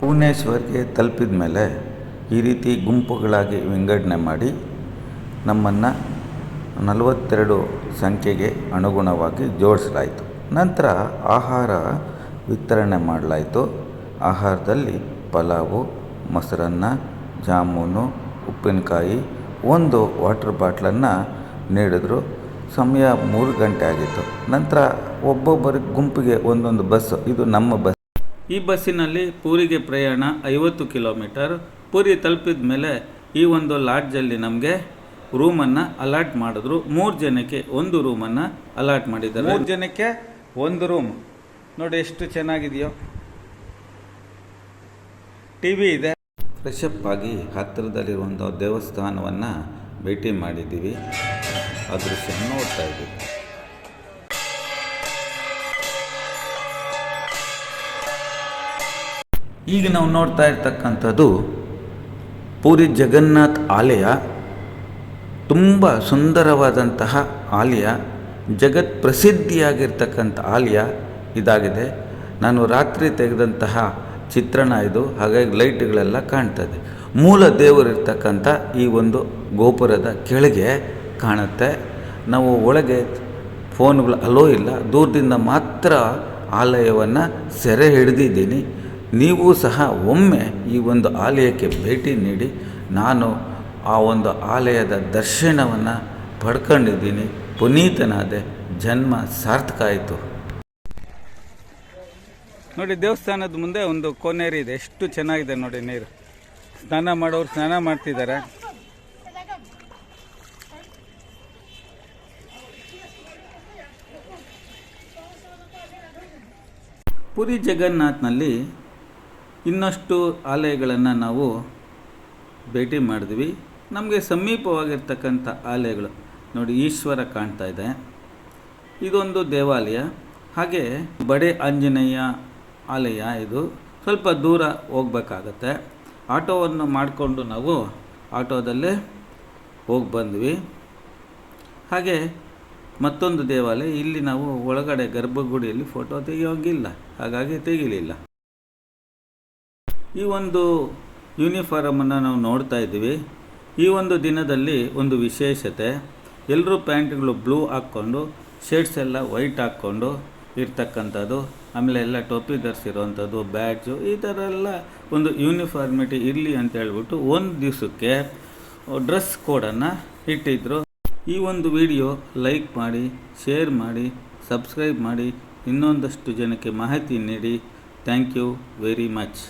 ಭುವನೇಶ್ವರ್ಗೆ ತಲುಪಿದ ಮೇಲೆ ಈ ರೀತಿ ಗುಂಪುಗಳಾಗಿ ವಿಂಗಡಣೆ ಮಾಡಿ ನಮ್ಮನ್ನು ನಲವತ್ತೆರಡು ಸಂಖ್ಯೆಗೆ ಅನುಗುಣವಾಗಿ ಜೋಡಿಸಲಾಯಿತು. ನಂತರ ಆಹಾರ ವಿತರಣೆ ಮಾಡಲಾಯಿತು. ಆಹಾರದಲ್ಲಿ ಪಲಾವು, ಮೊಸರನ್ನ, ಜಾಮೂನು, ಉಪ್ಪಿನಕಾಯಿ ಒಂದು ವಾಟರ್ ಬಾಟ್ಲನ್ನು ನೀಡಿದ್ರು. ಸಮಯ ಮೂರು ಗಂಟೆ ಆಗಿತ್ತು. ನಂತರ ಒಬ್ಬೊಬ್ಬರ ಗುಂಪಿಗೆ ಒಂದೊಂದು ಬಸ್ಸು ಇದು ನಮ್ಮ ಬಸ್. ಈ ಬಸ್ಸಿನಲ್ಲಿ ಪೂರಿಗೆ ಪ್ರಯಾಣ ಐವತ್ತು ಕಿಲೋಮೀಟರ್. ಪೂರಿ ತಲುಪಿದ ಮೇಲೆ ಈ ಒಂದು ಲಾಡ್ಜಲ್ಲಿ ನಮಗೆ ರೂಮನ್ನು ಅಲಾಟ್ ಮಾಡಿದ್ರು. ಮೂರು ಜನಕ್ಕೆ ಒಂದು ರೂಮನ್ನು ಅಲಾಟ್ ಮಾಡಿದ್ದಾರೆ. ಮೂರು ಜನಕ್ಕೆ ಒಂದು ರೂಮ್. ನೋಡಿ ಎಷ್ಟು ಚೆನ್ನಾಗಿದೆಯೋ. ಟಿ ವಿ ಇದೆ. ಫ್ರೆಶ್ ಅಪ್ ಆಗಿ ಹತ್ತಿರದಲ್ಲಿರುವಂಥ ದೇವಸ್ಥಾನವನ್ನು ಭೇಟಿ ಮಾಡಿದ್ದೀವಿ. ಆ ದೃಶ್ಯ ನೋಡ್ತಾ ಇದ್ದೀವಿ. ಈಗ ನಾವು ನೋಡ್ತಾ ಇರ್ತಕ್ಕಂಥದ್ದು ಪೂರಿ ಜಗನ್ನಾಥ್ ಆಲಯ ತುಂಬ ಸುಂದರವಾದಂತಹ ಆಲಯ, ಜಗತ್ ಪ್ರಸಿದ್ಧಿಯಾಗಿರ್ತಕ್ಕಂಥ ಆಲಯ ಇದಾಗಿದೆ. ನಾನು ರಾತ್ರಿ ತೆಗೆದಂತಹ ಚಿತ್ರಣ ಇದು, ಹಾಗಾಗಿ ಲೈಟ್ಗಳೆಲ್ಲ ಕಾಣ್ತದೆ ಮೂಲ ದೇವರಿರ್ತಕ್ಕಂಥ ಈ ಒಂದು ಗೋಪುರದ ಕೆಳಗೆ ಕಾಣುತ್ತೆ. ನಾವು ಒಳಗೆ ಫೋನ್ಗಳು ಅಲೋ ಇಲ್ಲ, ದೂರದಿಂದ ಮಾತ್ರ ಆಲಯವನ್ನು ಸೆರೆ ಹಿಡಿದಿದ್ದೀನಿ. ನೀವು ಸಹ ಒಮ್ಮೆ ಈ ಒಂದು ಆಲಯಕ್ಕೆ ಭೇಟಿ ನೀಡಿ ನಾನು ಆ ಒಂದು ಆಲಯದ ದರ್ಶನವನ್ನು ಪಡ್ಕೊಂಡಿದ್ದೀನಿ. ಪುನೀತನಾದೆ ಜನ್ಮ ಸಾರ್ಥಕ ಆಯಿತು ನೋಡಿ ದೇವಸ್ಥಾನದ ಮುಂದೆ ಒಂದು ಕೋನೇರಿ ಇದೆ. ಎಷ್ಟು ಚೆನ್ನಾಗಿದೆ ನೋಡಿ ನೀರು. ಸ್ನಾನ ಮಾಡೋರು ಸ್ನಾನ ಮಾಡ್ತಿದ್ದಾರೆ. ಪುರಿ ಜಗನ್ನಾಥ್ನಲ್ಲಿ ಇನ್ನಷ್ಟು ಆಲಯಗಳನ್ನು ನಾವು ಭೇಟಿ ಮಾಡಿದ್ವಿ. ನಮಗೆ ಸಮೀಪವಾಗಿರ್ತಕ್ಕಂಥ ಆಲಯಗಳು. ನೋಡಿ, ಈಶ್ವರ ಕಾಣ್ತಾ ಇದೆ. ಇದೊಂದು ದೇವಾಲಯ. ಹಾಗೆ ಬಡೆ ಆಂಜನೇಯ ಆಲಯ ಇದು. ಸ್ವಲ್ಪ ದೂರ ಹೋಗ್ಬೇಕಾಗತ್ತೆ. ಆಟೋವನ್ನು ಮಾಡಿಕೊಂಡು ನಾವು ಆಟೋದಲ್ಲೇ ಹೋಗಿ ಬಂದ್ವಿ. ಹಾಗೆ ಮತ್ತೊಂದು ದೇವಾಲಯ. ಇಲ್ಲಿ ನಾವು ಒಳಗಡೆ ಗರ್ಭಗುಡಿಯಲ್ಲಿ ಫೋಟೋ ತೆಗೆಯೋಂಗಿಲ್ಲ. ಹಾಗಾಗಿ ತೆಗಿಲಿಲ್ಲ. ಈ ಒಂದು ಯೂನಿಫಾರಮನ್ನು ನಾವು ನೋಡ್ತಾ ಇದ್ದೀವಿ. ಈ ಒಂದು ದಿನದಲ್ಲಿ ಒಂದು ವಿಶೇಷತೆ ಎಲ್ಲರೂ ಪ್ಯಾಂಟ್ಗಳು ಬ್ಲೂ ಹಾಕ್ಕೊಂಡು, ಶರ್ಟ್ಸ್ ಎಲ್ಲ ವೈಟ್ ಹಾಕ್ಕೊಂಡು ಇರ್ತಕ್ಕಂಥದ್ದು, ಆಮೇಲೆ ಎಲ್ಲ ಟೋಪಿ ಧರಿಸಿರುವಂಥದ್ದು ಬ್ಯಾಡ್ಜು, ಈ ಥರ ಎಲ್ಲ ಒಂದು ಯೂನಿಫಾರ್ಮಿಟಿ ಇರಲಿ ಅಂತ ಹೇಳ್ಬಿಟ್ಟು ಒಂದು ದಿವಸಕ್ಕೆ ಡ್ರೆಸ್ ಕೋಡನ್ನು ಇಟ್ಟಿದ್ದರು ಈ ಒಂದು ವಿಡಿಯೋ ಲೈಕ್ ಮಾಡಿ, ಶೇರ್ ಮಾಡಿ, ಸಬ್ಸ್ಕ್ರೈಬ್ ಮಾಡಿ, ಇನ್ನೊಂದಷ್ಟು ಜನಕ್ಕೆ ಮಾಹಿತಿ ನೀಡಿ. Thank you very much.